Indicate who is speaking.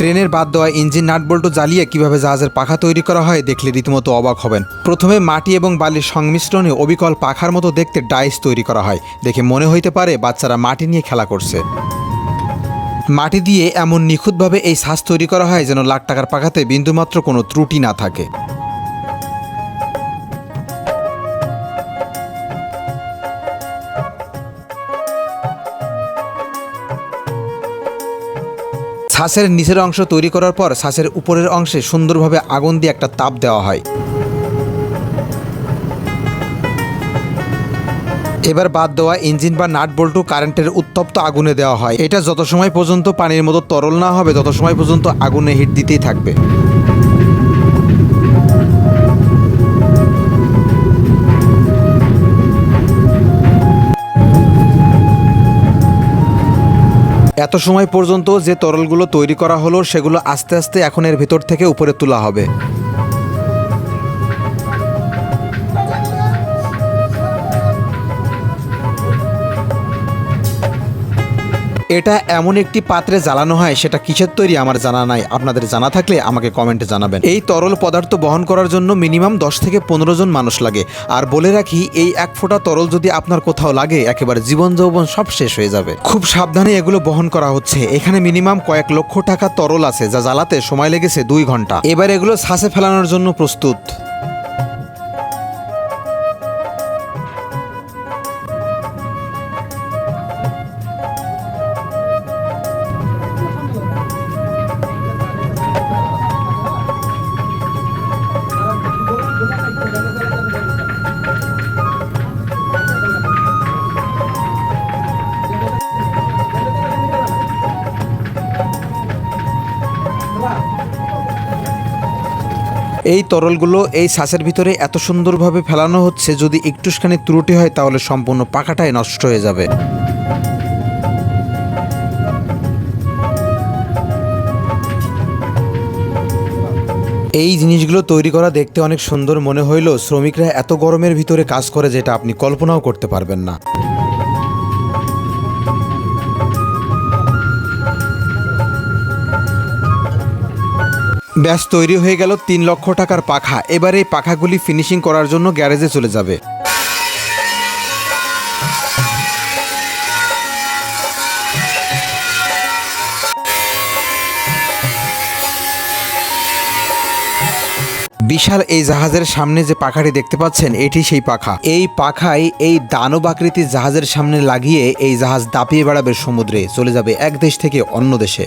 Speaker 1: ট্রেনের বাদ দেওয়া ইঞ্জিন নাটবল্টু জ্বালিয়ে কীভাবে জাহাজের পাখা তৈরি করা হয় দেখলে রীতিমতো অবাক হবেন। প্রথমে মাটি এবং বালির সংমিশ্রণে অবিকল পাখার মতো দেখতে ডাইস তৈরি করা হয়। দেখে মনে হইতে পারে বাচ্চারা মাটি নিয়ে খেলা করছে। মাটি দিয়ে এমন নিখুঁতভাবে এই শ্বাস তৈরি করা হয় যেন লাখ টাকার পাখাতে বিন্দুমাত্র কোনো ত্রুটি না থাকে। ছাঁচের নিচের অংশ তৈরি করার পর শ্বাসের উপরের অংশে সুন্দরভাবে আগুন দিয়ে একটা তাপ দেওয়া হয়। এবার বাদ দেওয়া ইঞ্জিন বা নাট বল্টু কারেন্টের উত্তপ্ত আগুনে দেওয়া হয়। এটা যত সময় পর্যন্ত পানির মতো তরল না হবে, তত সময় পর্যন্ত আগুনে হিট দিতেই থাকবে। এত সময় পর্যন্ত যে তরলগুলো তৈরি করা হলো, সেগুলো আস্তে আস্তে এখন এর ভিতর থেকে উপরে তোলা হবে। এটা এমন একটি পাত্রে জ্বালানো হয়, সেটা কিসের তৈরি আমার জানা নাই। আপনাদের জানা থাকলে আমাকে কমেন্টে জানাবেন। এই তরল পদার্থ বহন করার জন্য মিনিমাম দশ থেকে পনেরো জন মানুষ লাগে। আর বলে রাখি, এই এক ফোঁটা তরল যদি আপনার কোথাও লাগে, একেবারে জীবন যৌবন সব শেষ হয়ে যাবে। খুব সাবধানে এগুলো বহন করা হচ্ছে। এখানে মিনিমাম কয়েক লক্ষ টাকা তরল আছে, যা জ্বালাতে সময় লেগেছে দুই ঘণ্টা। এবার এগুলো শ্বাসে ফেলানোর জন্য প্রস্তুত। এই তরলগুলো এই শ্বাসের ভিতরে এত সুন্দরভাবে ফেলানো হচ্ছে, যদি একটুখানি ত্রুটি হয় তাহলে সম্পূর্ণ পাখাটাই নষ্ট হয়ে যাবে। এই জিনিসগুলো তৈরি করা দেখতে অনেক সুন্দর মনে হইলেও শ্রমিকরা এত গরমের ভিতরে কাজ করে যেটা আপনি কল্পনাও করতে পারবেন না। ব্যাস, তৈরি হয়ে গেল তিন লক্ষ টাকার পাখা। এবার এই পাখাগুলি ফিনিশিং করার জন্য গ্যারেজে চলে যাবে। বিশাল এই জাহাজের সামনে যে পাখাটি দেখতে পাচ্ছেন, এটি সেই পাখা। এই পাখাই এই দানব আকৃতির জাহাজের সামনে লাগিয়ে এই জাহাজ দাপিয়ে বেড়াবে সমুদ্রে, চলে যাবে এক দেশ থেকে অন্য দেশে।